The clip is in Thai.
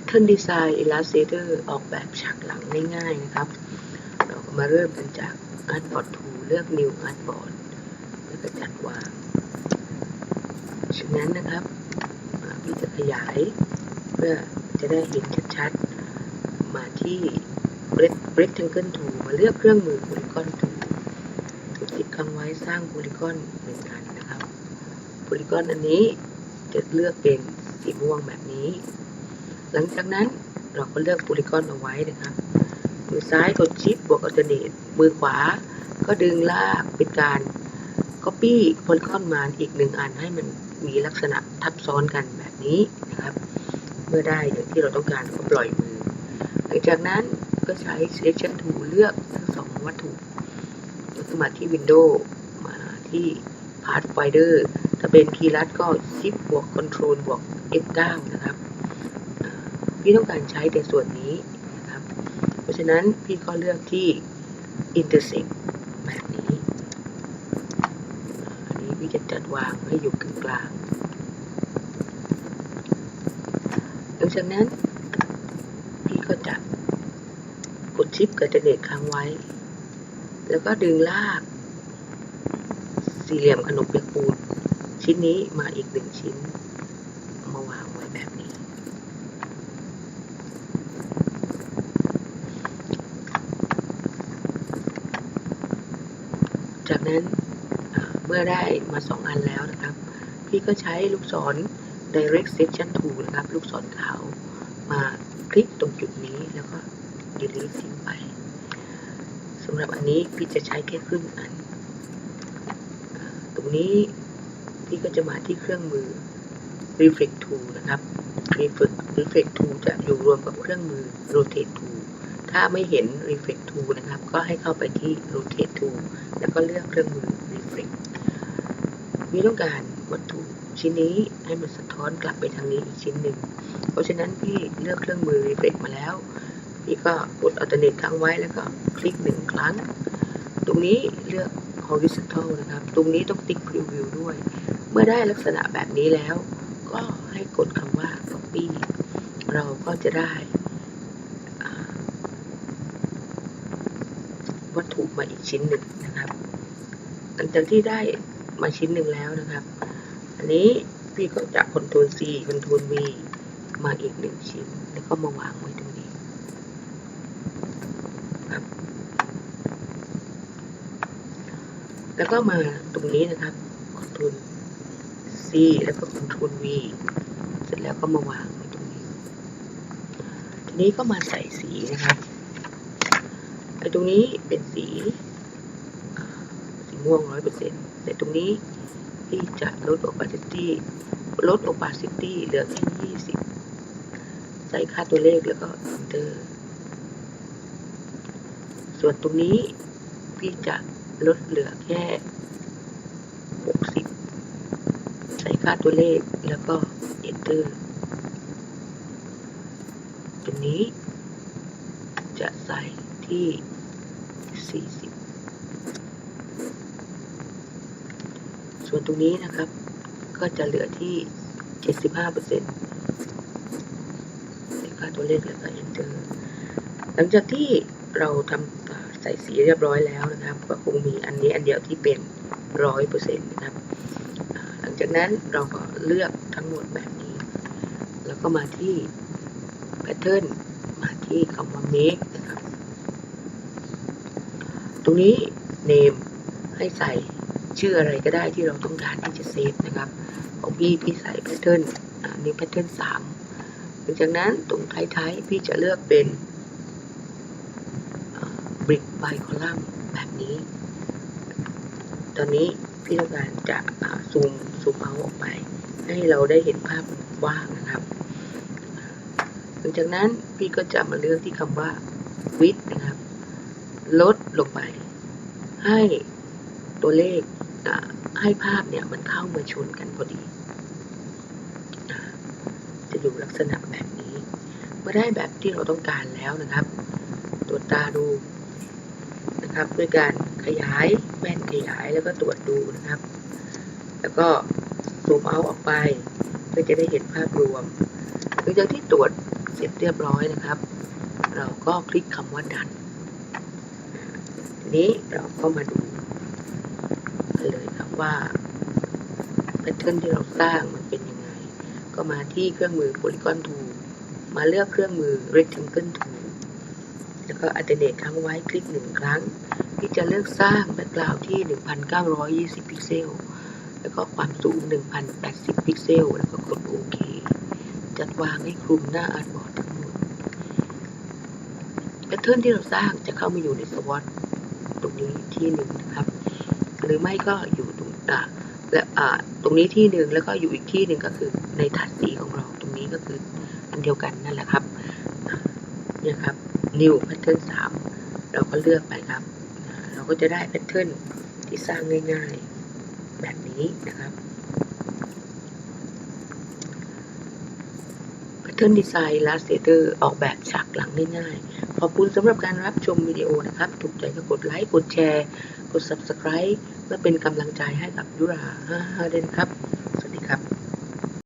Pattern Design Illustrator ออกแบบฉากหลังง่ายๆนะครับ เราก็มาเริ่มกันจาก Artboard Tool เลือก New Artboard แล้วก็จัดวางฉะนั้นนะครับอ่าพี่จะขยายเพื่อจะได้เห็นชัดๆ มาที่ Rectangle Tool มาเลือกเครื่องมือ Polygon Tool ถูกคลิกค้างไว้สร้าง Polygon หนึ่งอันนะครับ Polygon อันนี้จะเลือกเป็นสีม่วงแบบนี้ หลังจากนั้นเราก็เลือก Polygon เอาไว้นะครับ มือซ้ายกดชิปบวก Alternate มือขวาก็ดึงลากเป็นการ Copy Polygon มาอีกหนึ่งอันให้มันมีลักษณะทับซ้อนกันแบบนี้นะครับ เมื่อได้อย่างที่เราต้องการก็ปล่อยมือ หลังจากนั้นก็ใช้ Selection Tool เลือกทั้งสองวัตถุแล้วก็มาที่ Window มาที่ Pathfinder ถ้าเป็นคีย์ลัดก็ Shift บวก Control บวก F9 นะครับ พี่ต้องการใช้ในส่วนนี้นะครับ เพราะฉะนั้นพี่ก็เลือกที่ Intersect แบบนี้ อันนี้พี่จะจัดวางให้อยู่กลางๆหลังจากนั้น พี่ก็จะกดชิปกับเจเนตค้างไว้ แล้วก็ดึงลาก สี่เหลี่ยมขนมเปียกปูนชิ้นนี้มาอีกหนึ่งชิ้น มาวางไว้แบบนี้ จากนั้นเมื่อได้มาสองอันแล้วนะครับ พี่ก็ใช้ลูกศร direct section tool นะครับ ลูกศรขาวมาคลิกตรงจุดนี้แล้วก็ delete ทิ้งไปสำหรับอันนี้พี่จะใช้แค่ครึ่งอัน ตรงนี้พี่ก็จะมาที่เครื่องมือ reflect tool นะครับ reflect reflect tool จะอยู่รวมกับเครื่องมือ rotate tool ถ้าไม่เห็น reflect tool นะครับ ก็ให้เข้าไปที่ rotate tool แล้วก็เลือกเครื่องมือ reflect พี่ต้องการวัตถุชิ้นนี้ให้มันสะท้อนกลับไปทางนี้อีกชิ้นหนึ่ง เพราะฉะนั้นพี่เลือกเครื่องมือ reflect มาแล้ว พี่ก็กด alternate ค้างไว้แล้วก็คลิกหนึ่งครั้ง ตรงนี้เลือก horizontal นะครับ ตรงนี้ต้องติ๊ก preview ด้วย เมื่อได้ลักษณะแบบนี้แล้ว ก็ให้กดคำว่า copy เราก็จะได้อ่า วัตถุมาอีกชิ้นหนึ่งนะครับ หลังจากที่ได้มาชิ้นหนึ่งแล้วนะครับ อันนี้พี่ก็จะ Ctrl C Ctrl V มาอีกหนึ่งชิ้น แล้วก็มาวางไว้ตรงนี้ครับ แล้วก็มาตรงนี้นะครับ Ctrl C แล้วก็ Ctrl V เสร็จแล้วก็มาวางไว้ตรงนี้ ทีนี้ก็มาใส่สีนะครับ ไอ้ตรงนี้เป็นสีสีม่วงร้อยเปอร์เซ็นต์แต่ตรงนี้ที่จะลด opacity ลด opacity เหลือแค่ยี่สิบใส่ค่าตัวเลขแล้วก็ enter ส่วนตรงนี้พี่จะลดเหลือแค่หกสิบใส่ค่าตัวเลขแล้วก็ enter ตรงนี้จะใส่ ที่ 40 ส่วนตรงนี้นะครับ ก็จะเหลือที่ 75เปอร์เซ็นต์ใส่ค่าตัวเลขแล้วก็ enter หลังจากที่เราทำใส่สีเรียบร้อยแล้วนะครับ ก็คงมีอันนี้อันเดียวที่เป็นร้อยเปอร์เซ็นต์นะครับ หลังจากนั้นเราก็เลือกทั้งหมดแบบนี้ แล้วก็มาที่ pattern มาที่คำว่า make นะครับ ตรงนี้ name ให้ใส่ชื่ออะไรก็ได้ที่เราต้องการที่จะเซฟนะครับของพี่พี่ใส่ pattern อ่านี่ pattern สามหลังจากนั้นตรงท้ายๆ พี่จะเลือกเป็น brick by column แบบนี้ ตอนนี้พี่ต้องการจะซูมซูมเอาออกไป ให้เราได้เห็นภาพกว้างนะครับ หลังจากนั้นพี่ก็จะมาเลือกที่คำว่า width นะครับ ลดลงไป ให้ตัวเลขให้ภาพเนี่ยมันเข้ามาชนกันพอดี จะอยู่ลักษณะแบบนี้ เมื่อได้แบบที่เราต้องการแล้วนะครับ ตรวจตาดูนะครับ ด้วยการขยายแว่นขยายแล้วก็ตรวจดูนะครับ แล้วก็ซูมเอาออกไปเพื่อจะได้เห็นภาพรวมหลังจากที่ตรวจเสร็จเรียบร้อยนะครับ เราก็คลิกคำว่าดัน ทีนี้เราก็มาดูกันเลยครับว่าแพทเทิร์นที่เราสร้างมันเป็นยังไง ก็มาที่เครื่องมือ Polygon Tool มาเลือกเครื่องมือ Rectangle Tool แล้วก็ alternate ครั้งไว้คลิกหนึ่งครั้ง ที่จะเลือกสร้างแบ็กกราวด์ที่ 1920 พิกเซล แล้วก็ความสูง 1080 พิกเซล แล้วก็กดโอเค จัดวางให้คลุมหน้าอาร์ตบอร์ดทั้งหมดแพทเทิร์นที่เราสร้างจะเข้ามาอยู่ในสวอต นี้ที่หนึ่งนะครับ หรือไม่ก็อยู่ตรงอ่าและอ่าตรงนี้ที่หนึ่งแล้วก็อยู่อีกที่หนึ่งก็คือในถัดสีของเราตรงนี้ก็คืออันเดียวกันนั่นแหละครับเนี่ยครับ new pattern 3 เราก็เลือกไปครับ เราก็จะได้แพทเทิร์นที่สร้างง่ายๆ แบบนี้นะครับ Pattern Design Illustrator ออกแบบฉากหลังง่ายๆ ขอบคุณสำหรับการรับชมวิดีโอนะครับ ถูกใจก็กดไลค์ กดแชร์ กด Subscribe เพื่อเป็นกำลังใจให้กับยุราฮ่าๆด้วยนะครับ สวัสดีครับ